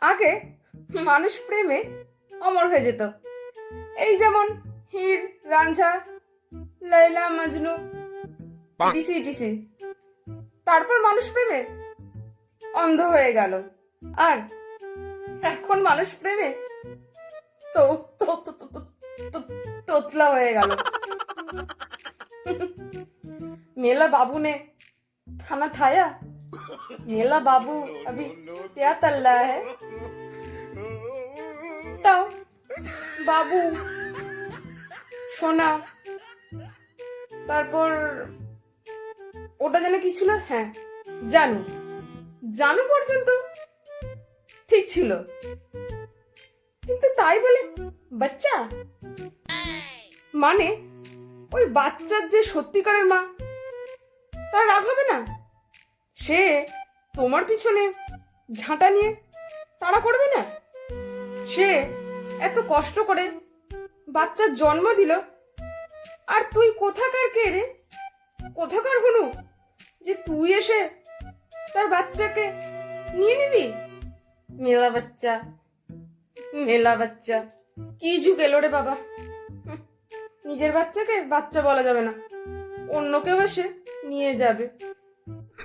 আগে মানুষ প্রেমে অমর হয়ে যেত। এই যেমন হির রাঞ্ঝা লাইলা মজনু ডিসি ডিসি। তারপর মানুষ প্রেমে অন্ধ হয়ে গেল। আর এখন মানুষ প্রেমে তো তোতলা হয়ে গেল। মেলা বাবুনে থানা থায়া मेला बाबू अभी क्या तल रहा है তাও বাবু সোনা তারপর ওটা যেন কি ছিল হ্যাঁ জানু জানু পর্যন্ত ঠিক ছিল কিন্তু তাই বলে বাচ্চা মানে ওই বাচ্চার যে সত্যিকারের মা তার রাগ হবে না সে তোমার পিছনে ঝাঁটা নিয়ে তাড়া করবে না? সে এত কষ্ট করে বাচ্চার জন্ম দিল। আর তুই কোথাকার কে রে? কোথাকার হনু যে তুই এসে তার বাচ্চাকে নিয়ে নিবি? মেলা বাচ্চা মেলা বাচ্চা, কি যুগ এলো রে বাবা? নিজের বাচ্চাকে বাচ্চা বলা যাবে না। অন্য কেউ এসে নিয়ে যাবে।